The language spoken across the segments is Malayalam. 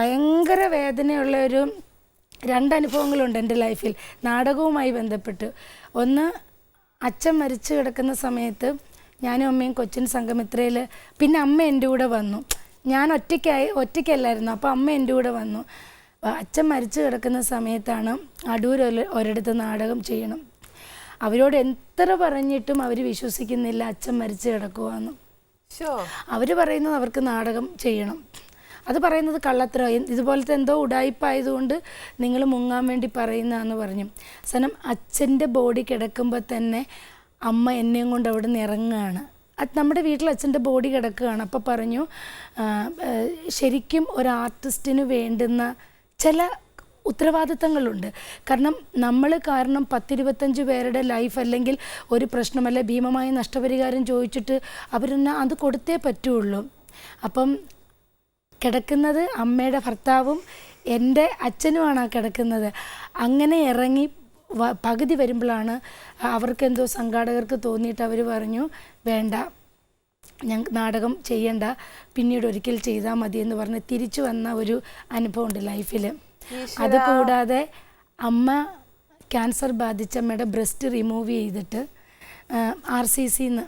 ഭയങ്കര വേദനയുള്ള ഒരു രണ്ടനുഭവങ്ങളുണ്ട് എന്റെ ലൈഫിൽ. നാടകവുമായി ബന്ധപ്പെട്ട്. ഒന്ന് അച്ഛൻ മരിച്ചു കിടക്കുന്ന സമയത്ത് ഞാനും അമ്മയും കൊച്ചിൻ സംഗമിത്രയിൽ പിന്നെ അമ്മ എന്റെ കൂടെ വന്നു. ഞാൻ ഒറ്റയ്ക്കായി ഒറ്റയ്ക്കല്ലായിരുന്നു. അപ്പോൾ അമ്മ എന്റെ കൂടെ വന്നു. അച്ഛൻ മരിച്ചു കിടക്കുന്ന സമയത്താണ് അടൂർ ഒരു- ഒരിടത്ത് നാടകം ചെയ്യണം. അവരോട് എത്ര പറഞ്ഞിട്ടും അവർ വിശ്വസിക്കുന്നില്ല അച്ഛൻ മരിച്ചു കിടക്കുവാന്ന്. അവർ പറയുന്നത് അവർക്ക് നാടകം ചെയ്യണം. അത് പറയുന്നത് കള്ളത്തരം ഇതുപോലത്തെ എന്തോ ഉടായ്പായതുകൊണ്ട് നിങ്ങൾ മുങ്ങാൻ വേണ്ടി പറയുന്നതെന്ന് പറഞ്ഞു. സനം അച്ഛന്റെ ബോഡി കിടക്കുമ്പോൾ തന്നെ അമ്മ എന്നെയും കൊണ്ട് അവിടെ നിന്ന് ഇറങ്ങുകയാണ് നമ്മുടെ വീട്ടിൽ അച്ഛന്റെ ബോഡി കിടക്കുകയാണ്. അപ്പോൾ പറഞ്ഞു ശരിക്കും ഒരു ആർട്ടിസ്റ്റിന് വേണ്ടുന്ന ചില ഉത്തരവാദിത്തങ്ങളുണ്ട്. കാരണം നമ്മൾ കാരണം പത്തിരുപത്തഞ്ച് പേരുടെ ലൈഫ് അല്ലെങ്കിൽ ഒരു പ്രശ്നമല്ല ഭീമമായ നഷ്ടപരിഹാരം ചോദിച്ചിട്ട് അവരെന്നെ അത് കൊടുത്തേ പറ്റുള്ളൂ. അപ്പം കിടക്കുന്നത് അമ്മയുടെ ഭർത്താവും എന്റെ അച്ഛനുമാണ് ആ കിടക്കുന്നത്. അങ്ങനെ ഇറങ്ങി വ- പകുതി വരുമ്പോഴാണ് അവർക്കെന്തോ സംഘാടകർക്ക് തോന്നിയിട്ട് അവർ പറഞ്ഞു വേണ്ട ഞങ്ങൾക്ക് നാടകം ചെയ്യണ്ട പിന്നീട് ഒരിക്കൽ ചെയ്താൽ മതി എന്ന് പറഞ്ഞ് തിരിച്ചു വന്ന ഒരു അനുഭവമുണ്ട് ലൈഫിൽ അതുകൂടാതെ അമ്മ ക്യാൻസർ ബാധിച്ച അമ്മയുടെ ബ്രസ്റ്റ് റിമൂവ് ചെയ്തിട്ട് ആർ സി സിന്ന്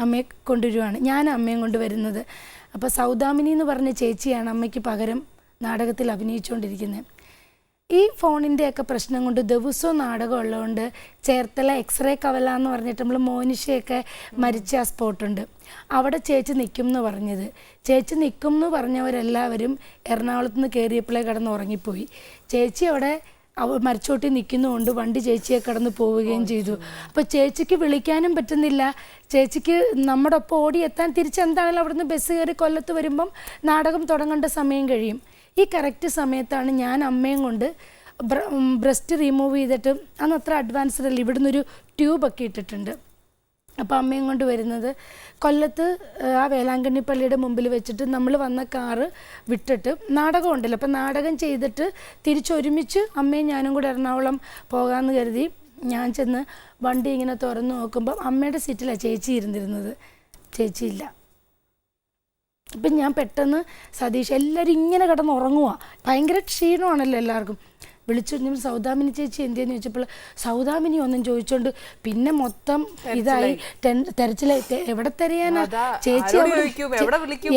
അമ്മയെ കൊണ്ടുവരുവാണ്. ഞാൻ അമ്മയും കൊണ്ട് വരുന്നത്. അപ്പോൾ സൗദാമിനി എന്ന് പറഞ്ഞ ചേച്ചിയാണ് അമ്മയ്ക്ക് പകരം നാടകത്തിൽ അഭിനയിച്ചുകൊണ്ടിരിക്കുന്നത്. ഈ ഫോണിന്റെയൊക്കെ പ്രശ്നം കൊണ്ട് ദിവസവും നാടകം ഉള്ളതുകൊണ്ട് ചേർത്തല എക്സ്റേ കവല എന്ന് പറഞ്ഞിട്ട് നമ്മൾ മോനിഷയൊക്കെ മരിച്ച ആ സ്പോട്ടുണ്ട് അവിടെ ചേച്ചി നിൽക്കും എന്ന് പറഞ്ഞത്. ചേച്ചി നിൽക്കും എന്ന് പറഞ്ഞവരെല്ലാവരും എറണാകുളത്ത് നിന്ന് കയറിയപ്പോഴേ കിടന്ന് ഉറങ്ങിപ്പോയി. ചേച്ചി അവിടെ അവ മരിച്ചോട്ടി നിൽക്കുന്നതുകൊണ്ട് വണ്ടി ചേച്ചിയെ കടന്നു പോവുകയും ചെയ്തു. അപ്പോൾ ചേച്ചിക്ക് വിളിക്കാനും പറ്റുന്നില്ല. ചേച്ചിക്ക് നമ്മുടെ ഒപ്പം ഓടിയെത്താൻ തിരിച്ചെന്താണെങ്കിലും അവിടുന്ന് ബസ് കയറി കൊല്ലത്ത് വരുമ്പം നാടകം തുടങ്ങേണ്ട സമയം കഴിയും. ഈ കറക്റ്റ് സമയത്താണ് ഞാൻ അമ്മയും കൊണ്ട് ബ്രസ്റ്റ് റിമൂവ് ചെയ്തിട്ട് അന്ന് അത്ര അഡ്വാൻസ്ഡ് അല്ല. ഇവിടുന്ന് ഒരു ട്യൂബൊക്കെ ഇട്ടിട്ടുണ്ട്. അപ്പോൾ അമ്മയും കൊണ്ട് വരുന്നത്. കൊല്ലത്ത് ആ വേലാങ്കണ്ണി പള്ളിയുടെ മുമ്പിൽ വെച്ചിട്ട് നമ്മൾ വന്ന കാറ് വിട്ടിട്ട് നാടകം ഉണ്ടല്ലോ അപ്പോൾ നാടകം ചെയ്തിട്ട് തിരിച്ചൊരുമിച്ച് അമ്മയും ഞാനും കൂടെ എറണാകുളം പോകാമെന്ന് കരുതി ഞാൻ ചെന്ന് വണ്ടി ഇങ്ങനെ തുറന്ന് നോക്കുമ്പോൾ അമ്മയുടെ സീറ്റിലാണ് ചേച്ചി ഇരുന്നിരുന്നത്. ചേച്ചിയില്ല അപ്പം ഞാൻ പെട്ടെന്ന് സതീഷ് എല്ലാവരും ഇങ്ങനെ കിടന്ന് ഉറങ്ങുക ഭയങ്കര ക്ഷീണമാണല്ലോ എല്ലാവർക്കും. വിളിച്ചു ഞാൻ സൗദാമിനി ചേച്ചി എന്തെന്ന് ചോദിച്ചപ്പോൾ സൗദാമിനി ഒന്നും ചോദിച്ചോണ്ട് പിന്നെ മൊത്തം ഇതായി. തെരച്ചിലായി. എവിടെ തെരയാനാ? ചേച്ചി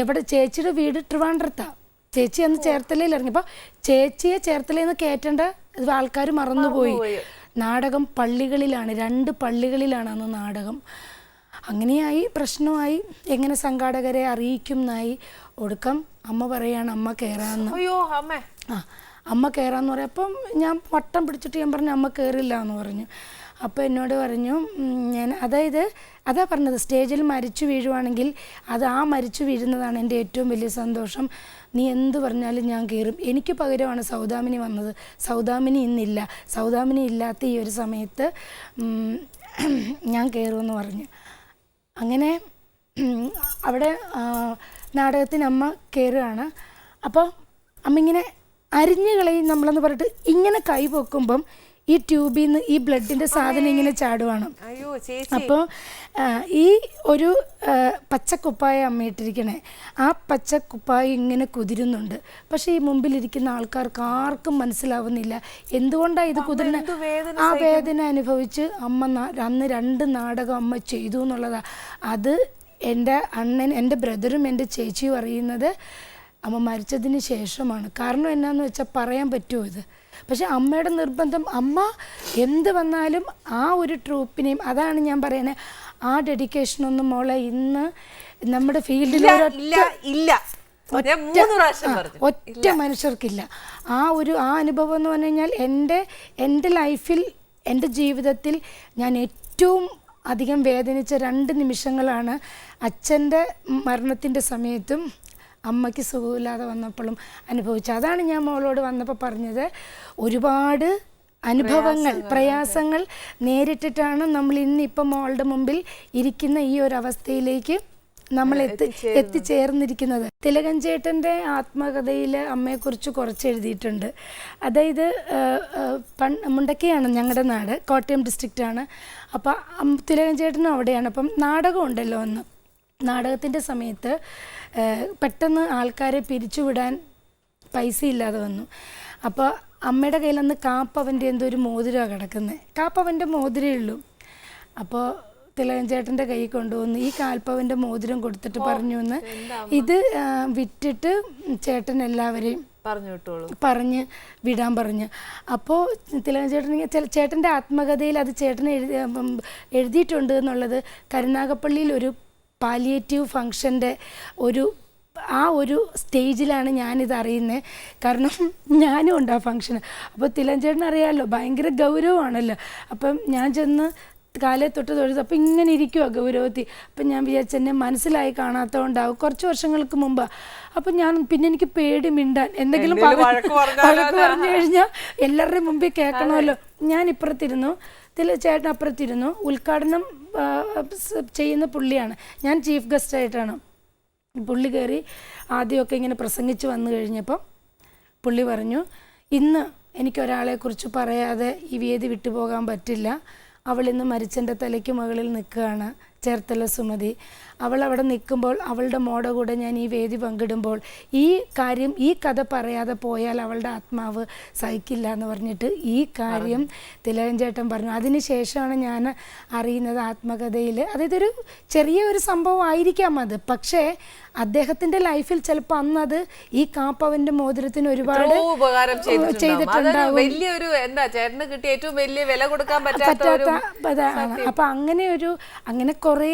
എവിടെ ചേച്ചിയുടെ വീട് ട്രിവാൻഡ്രത്താ. ചേച്ചി അന്ന് ചേർത്തലയിൽ ഇറങ്ങി. അപ്പോൾ ചേച്ചിയെ ചേർത്തലയിൽ നിന്ന് കയറ്റേണ്ട ആൾക്കാർ മറന്നുപോയി. നാടകം പള്ളികളിലാണ് രണ്ട് പള്ളികളിലാണ് അന്ന് നാടകം. അങ്ങനെയായി പ്രശ്നമായി. എങ്ങനെ സംഘാടകരെ അറിയിക്കും എന്നായി. ഒടുക്കം അമ്മ പറയാണ് അമ്മ കയറാമെന്ന് അയ്യോ അമ്മ. ആ അമ്മ കയറാന്ന് പറയും. അപ്പം ഞാൻ വട്ടം പിടിച്ചിട്ട് ഞാൻ പറഞ്ഞു അമ്മ കയറില്ല എന്ന് പറഞ്ഞു. അപ്പോൾ എന്നോട് പറഞ്ഞു ഞാൻ അതായത് അതാ പറഞ്ഞത് സ്റ്റേജിൽ മരിച്ചു വീഴുവാണെങ്കിൽ അത് ആ മരിച്ചു വീഴുന്നതാണ് എന്റെ ഏറ്റവും വലിയ സന്തോഷം. നീ എന്ത് പറഞ്ഞാലും ഞാൻ കയറും എനിക്ക് പകരമാണ് സൗദാമിനി വന്നത്. സൗദാമിനി ഇന്നില്ല. സൗദാമിനി ഇല്ലാത്ത ഈ ഒരു സമയത്ത് ഞാൻ കയറുമെന്ന് പറഞ്ഞു. അങ്ങനെ അവിടെ നാടകത്തിന് അമ്മ കയറുകയാണ് അപ്പോൾ അമ്മ ഇങ്ങനെ അരിഞ്ഞു കളയും നമ്മളെന്ന് പറഞ്ഞിട്ട് ഇങ്ങനെ കൈ പൊക്കുമ്പം ഈ ട്യൂബിൽ നിന്ന് ഈ ബ്ലഡിന്റെ സാധനം ഇങ്ങനെ ചാടുവാണ്. അപ്പോൾ ഈ ഒരു പച്ചക്കുപ്പായ പച്ചക്കുപ്പായ അമ്മയിട്ടിരിക്കണേ ആ പച്ചക്കുപ്പായ ഇങ്ങനെ കുതിരുന്നുണ്ട്. പക്ഷേ ഈ മുമ്പിലിരിക്കുന്ന ആൾക്കാർക്ക് ആർക്കും മനസ്സിലാവുന്നില്ല. എന്തുകൊണ്ടാണ് ഇത് കുതിരണ വേദന ആ വേദന അനുഭവിച്ച് അമ്മ അന്ന് രണ്ട് നാടകം അമ്മ ചെയ്തു എന്നുള്ളതാണ് അത് എന്റെ അണ്ണൻ എന്റെ ബ്രദറും എന്റെ ചേച്ചിയും അറിയുന്നത് അമ്മ മരിച്ചതിന് ശേഷമാണ്. കാരണം എന്നാന്ന് വെച്ചാൽ പറയാൻ പറ്റുമോ ഇത്? പക്ഷെ അമ്മയുടെ നിർബന്ധം അമ്മ എന്ത് വന്നാലും ആ ഒരു ട്രൂപ്പിനെയും അതാണ് ഞാൻ പറയുന്നത് ആ ഡെഡിക്കേഷനൊന്നും മോളെ ഇന്ന് നമ്മുടെ ഫീൽഡിൽ ഇല്ല ഒറ്റ മനുഷ്യർക്കില്ല. ആ ഒരു ആ അനുഭവം എന്ന് പറഞ്ഞു കഴിഞ്ഞാൽ എന്റെ എന്റെ ലൈഫിൽ എന്റെ ജീവിതത്തിൽ ഞാൻ ഏറ്റവും അധികം വേദനിച്ച രണ്ട് നിമിഷങ്ങളാണ് അച്ഛന്റെ മരണത്തിന്റെ സമയത്തും അമ്മയ്ക്ക് സുഖമില്ലാതെ വന്നപ്പോഴും അനുഭവിച്ചത് അതാണ് ഞാൻ മോളോട് വന്നപ്പോൾ പറഞ്ഞത്. ഒരുപാട് അനുഭവങ്ങൾ പ്രയാസങ്ങൾ. നേരിട്ടിട്ടാണ് നമ്മൾ ഇന്നിപ്പം മോളുടെ മുമ്പിൽ ഇരിക്കുന്ന ഈ ഒരു അവസ്ഥയിലേക്ക് നമ്മൾ എത്തി എത്തിച്ചേർന്നിരിക്കുന്നത്. തിലകൻ ചേട്ടന്റെ ആത്മകഥയിൽ അമ്മയെക്കുറിച്ച് കുറച്ച് എഴുതിയിട്ടുണ്ട്. അതായത് പൺ മുണ്ടക്കയാണ് ഞങ്ങളുടെ നാട് കോട്ടയം ഡിസ്ട്രിക്റ്റാണ്. അപ്പം തിലകൻ ചേട്ടനും അവിടെയാണ്. അപ്പം നാടകമുണ്ടല്ലോ ഒന്ന് നാടകത്തിന്റെ സമയത്ത് പെട്ടെന്ന് ആൾക്കാരെ പിരിച്ചുവിടാൻ പൈസ ഇല്ലാതെ വന്നു. അപ്പോൾ അമ്മയുടെ കയ്യിൽ അന്ന് കാപ്പവന്റെ എന്തോ ഒരു മോതിരമാണ് കിടക്കുന്നത് കാപ്പവന്റെ മോതിരേ ഉള്ളൂ. അപ്പോൾ തിലകൻ ചേട്ടന്റെ കൈ കൊണ്ടുവന്ന് ഈ കാൽപ്പവന്റെ മോതിരം കൊടുത്തിട്ട് പറഞ്ഞു എന്ന് ഇത് വിറ്റിട്ട് ചേട്ടൻ എല്ലാവരെയും പറഞ്ഞു വിട്ടോളൂ. പറഞ്ഞ് വിടാൻ പറഞ്ഞു. അപ്പോൾ തിലകൻ ചേട്ടൻ ചെ- ചേട്ടന്റെ ആത്മകഥയിൽ അത് ചേട്ടൻ എഴുതി എഴുതിയിട്ടുണ്ട് എന്നുള്ളത് കരുനാഗപ്പള്ളിയിൽ ഒരു പാലിയേറ്റീവ് ഫങ്ഷന്റെ ഒരു ആ ഒരു സ്റ്റേജിലാണ് ഞാനിത് അറിയുന്നത് കാരണം ഞാനും ഉണ്ട് ആ ഫങ്ഷന് അപ്പോൾ തിലഞ്ചേട്ടൻ അറിയാമല്ലോ ഭയങ്കര ഗൗരവമാണല്ലോ. അപ്പം ഞാൻ ചെന്ന് കാലേ തൊട്ട് തൊഴുത് അപ്പം ഇങ്ങനെ ഇരിക്കുക ഗൗരവത്തി അപ്പം ഞാൻ വിചാരിച്ച എന്നെ മനസ്സിലായി കാണാത്തതുകൊണ്ടാവും കുറച്ച് വർഷങ്ങൾക്ക് മുമ്പ്. അപ്പം ഞാൻ പിന്നെ എനിക്ക് പേടി മിണ്ടാൻ. എന്തെങ്കിലും വഴക്ക് പറഞ്ഞു കഴിഞ്ഞാൽ എല്ലാവരുടെയും മുമ്പിൽ കേൾക്കണമല്ലോ. ഞാൻ ഇപ്പുറത്തിരുന്നു ഇതിൽ ചേട്ടൻ അപ്പുറത്തിരുന്നു ഉദ്ഘാടനം ചെയ്യുന്ന പുള്ളിയാണ്. ഞാൻ ചീഫ് ഗസ്റ്റായിട്ടാണ് പുള്ളി കയറി ആദ്യമൊക്കെ ഇങ്ങനെ പ്രസംഗിച്ച് വന്നു കഴിഞ്ഞപ്പം പുള്ളി പറഞ്ഞു ഇന്ന് എനിക്കൊരാളെക്കുറിച്ച് പറയാതെ ഈ വേദി വിട്ടുപോകാൻ പറ്റില്ല. അവളിന്ന് മരിച്ചെന്റെ തലയ്ക്ക് മുകളിൽ നിൽക്കുകയാണ്. ചേർത്തല സുമതി. അവൾ അവിടെ നിൽക്കുമ്പോൾ അവളുടെ മോടെ കൂടെ ഞാൻ ഈ വേദി പങ്കിടുമ്പോൾ ഈ കാര്യം ഈ കഥ പറയാതെ പോയാൽ അവളുടെ ആത്മാവ് സഹിക്കില്ല എന്ന് പറഞ്ഞിട്ട് ഈ കാര്യം തിലകൻ ചേട്ടൻ പറഞ്ഞു. അതിന് ശേഷമാണ് ഞാൻ അറിയുന്നത് ആത്മകഥയിൽ. അതായത് ഒരു ചെറിയ ഒരു സംഭവം ആയിരിക്കാം അത്. പക്ഷേ അദ്ദേഹത്തിന്റെ ലൈഫിൽ ചിലപ്പോൾ അന്ന് അത് ഈ കാപ്പവന്റെ മോതിരത്തിന് ഒരുപാട് ഉപകാരം ചെയ്തിട്ടുണ്ടാവും. വലിയൊരു എന്താ ചേട്ടന് കിട്ടിയ ഏറ്റവും വലിയ വില കൊടുക്കാൻ പറ്റാത്ത ഒരു പറ്റാത്ത അങ്ങനെ ഒരു അങ്ങനെ കുറേ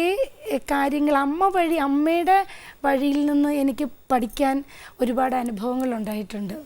കാര്യങ്ങൾ അമ്മ വഴി അമ്മയുടെ വഴിയിൽ നിന്ന് എനിക്ക് പഠിക്കാൻ ഒരുപാട് അനുഭവങ്ങൾ ഉണ്ടായിട്ടുണ്ട്.